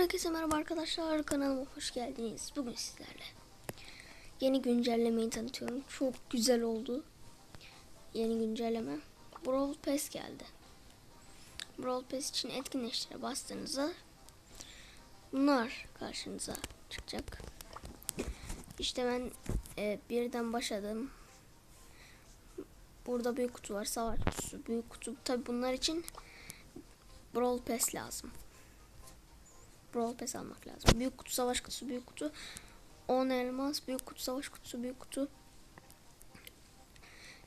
Herkese merhaba arkadaşlar kanalıma hoş geldiniz. Bugün sizlerle yeni güncellemeyi tanıtıyorum. Çok güzel oldu. Yeni güncelleme. Brawl Pass geldi. Brawl Pass için etkinleştire bastığınızda bunlar karşınıza çıkacak. İşte ben e, birden başladım. Burada büyük kutu var, savaş kutusu, büyük kutu. Tabi bunlar için Brawl Pass lazım. Brawl Pass almak lazım. Büyük kutu, savaş kutusu, büyük kutu. 10 elmas, büyük kutu, savaş kutusu, büyük kutu.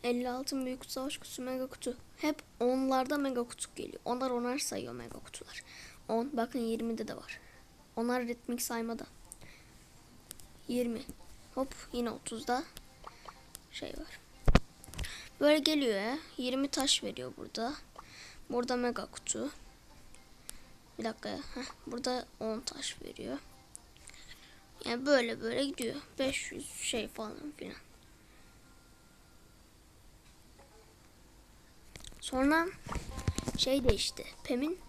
50 altın, büyük kutu, savaş kutusu, mega kutu. Hep onlarda mega kutu geliyor. Onlar onar sayıyor mega kutular. 10, bakın 20'de de var. Onlar ritmik saymada. 20. Hop yine 30'da şey var. Böyle geliyor ya. 20 taş veriyor burada. Burada mega kutu. Bir dakika. Heh, burada 10 taş veriyor. Yani böyle böyle gidiyor. 500 şey falan filan. Sonra şey değişti. Pem'in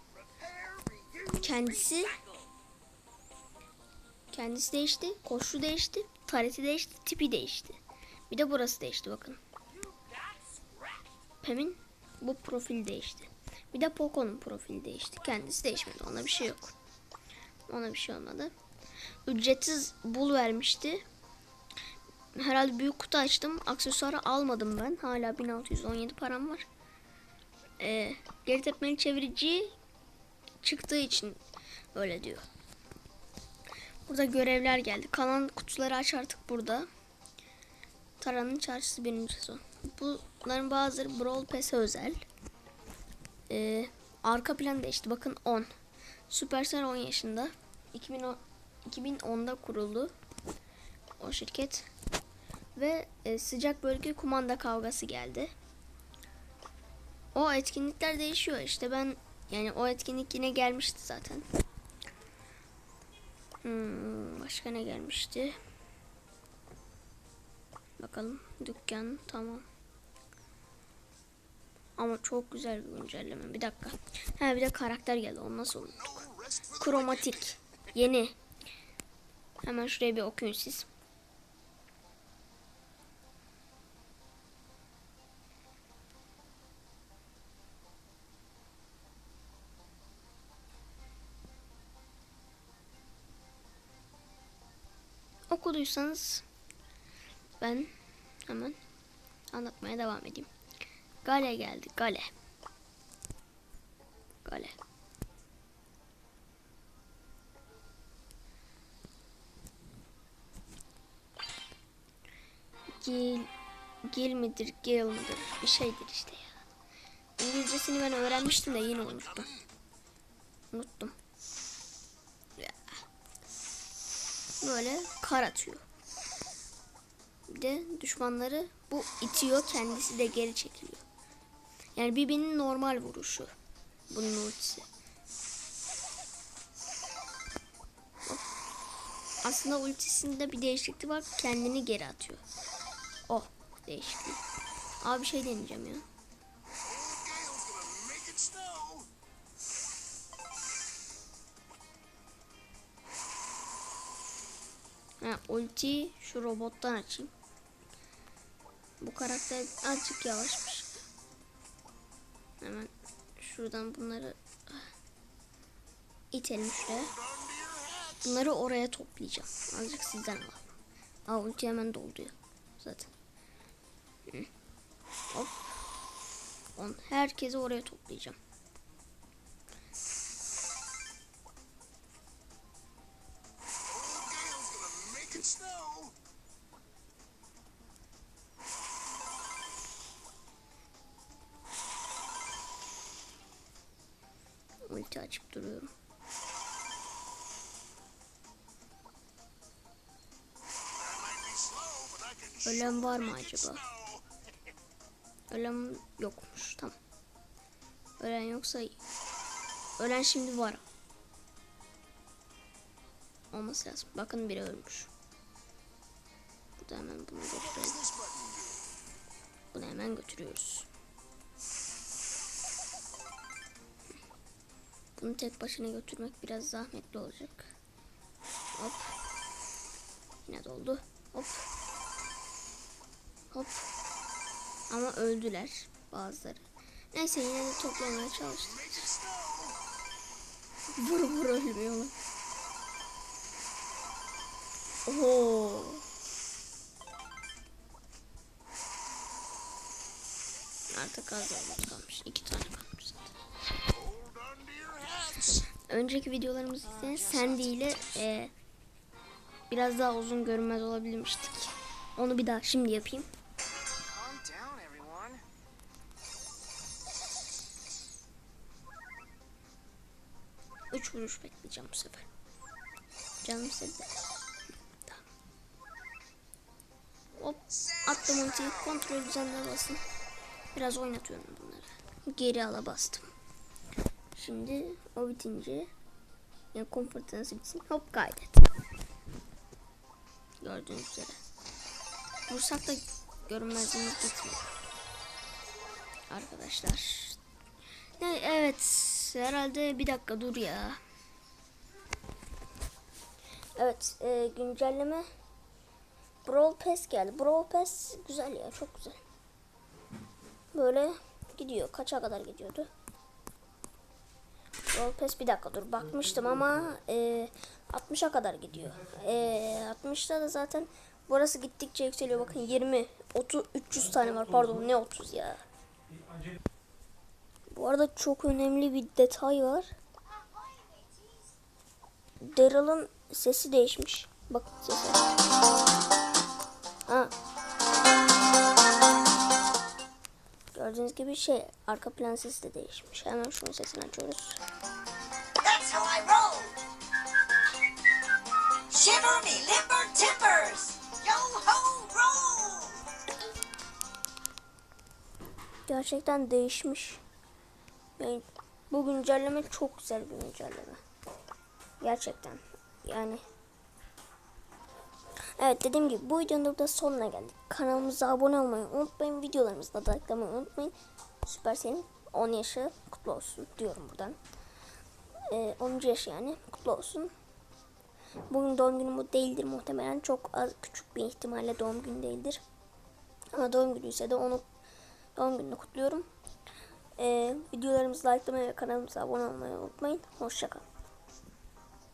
kendisi kendisi değişti. Koşu değişti. Tareti değişti. Tipi değişti. Bir de burası değişti bakın. Pem'in bu profil değişti. Bir de Poco'nun profili değişti. Kendisi değişmedi. Ona bir şey yok. Ona bir şey olmadı. Ücretsiz bul vermişti. Herhalde büyük kutu açtım. Aksesuarı almadım ben. Hala 1617 param var. Ee, geri tepmeli çevirici çıktığı için öyle diyor. Burada görevler geldi. Kalan kutuları aç artık burada. Taranın çarşısı birinci sezon. Bunların bazıları Brawl Pass'e özel. Ee, arka plan değişti. Bakın 10. Supercell 10 yaşında. 2010, 2010'da kuruldu o şirket. Ve e, sıcak bölge kumanda kavgası geldi. O etkinlikler değişiyor işte ben yani o etkinlik yine gelmişti zaten. Hmm, başka ne gelmişti? Bakalım dükkan tamam. Ama çok güzel bir güncelleme. Bir dakika. Ha bir de karakter geldi. Onu nasıl unuttuk? Kromatik. Yeni. Hemen şuraya bir okuyun siz. Okuduysanız ben hemen anlatmaya devam edeyim. Gale geldi. Gale. Gale. Gil, Gil midir, Gale midir? Bir şeydir işte ya. İngilizcesini ben öğrenmiştim de yine unuttum. Unuttum. Böyle kar atıyor. Bir de düşmanları bu itiyor kendisi de geri çekiliyor. Yani birbirinin normal vuruşu. Bunun ultisi. Aslında ultisinde bir değişiklik var. Kendini geri atıyor. O değişiklik. Abi bir şey deneyeceğim ya. Ha, ulti şu robottan açayım. Bu karakter azıcık yavaşmış. Hemen şuradan bunları itelim şuraya. Bunları oraya toplayacağım. Azıcık sizden alalım. Aa ulti hemen dolduyor. Zaten. Hı. Hop. On. Herkesi oraya toplayacağım. Ulti açıp duruyorum. Ölen var mı acaba? Ölen yokmuş. Tamam. Ölen yoksa iyi. Ölen şimdi var. Olması lazım. Bakın biri ölmüş. Burada hemen bunu götürelim. Bunu hemen götürüyoruz. Bunu tek başına götürmek biraz zahmetli olacak. Hop. Yine doldu. Hop. Hop. Ama öldüler bazıları. Neyse yine de toplamaya çalıştık. Vur vur ölmüyorlar. Oho. Artık az kalmış. İki tane kalmış zaten. Önceki videolarımızı izleyin. Sandy ile e, biraz daha uzun görünmez olabilmiştik. Onu bir daha şimdi yapayım. Üç vuruş bekleyeceğim bu sefer. Canım. Tamam. Hop attım ultiyi. Kontrol düzenle basın. Biraz oynatıyorum bunları. Geri ala bastım. Şimdi o bitince yani komfortansı bitsin. Hop kaydet. Gördüğünüz üzere. Vursak da görünmezliğimiz gitmiyor. Arkadaşlar. Ne, evet. Herhalde bir dakika dur ya. Evet. E, güncelleme. Brawl Pass geldi. Brawl Pass güzel ya. Çok güzel. Böyle gidiyor. Kaça kadar gidiyordu? Brawl Pass bir dakika dur. Bakmıştım ama e, 60'a kadar gidiyor. E, 60'ta da zaten burası gittikçe yükseliyor. Bakın 20, 30, 300 tane var. Pardon ne 30 ya. Bu arada çok önemli bir detay var. Daryl'ın sesi değişmiş. Bak sesi. Ha. Gördüğünüz gibi şey arka plan sesi de değişmiş. Hemen şunun sesini açıyoruz. How I roll. Shiver me limber timbers. Yo ho roll. Gerçekten değişmiş. Yani bu güncelleme çok güzel bir güncelleme. Gerçekten. Yani Evet dediğim gibi bu videonun da sonuna geldik. Kanalımıza abone olmayı unutmayın. Videolarımızda da likelamayı unutmayın. Süpersel'in 10 yaşı kutlu olsun diyorum buradan. Ee, 10. yaşı yani kutlu olsun. Bugün doğum günü bu değildir muhtemelen. Çok az küçük bir ihtimalle doğum günü değildir. Ama doğum günü ise de onu doğum gününü kutluyorum. Ee, videolarımızı likelamayı ve kanalımıza abone olmayı unutmayın. Hoşçakalın.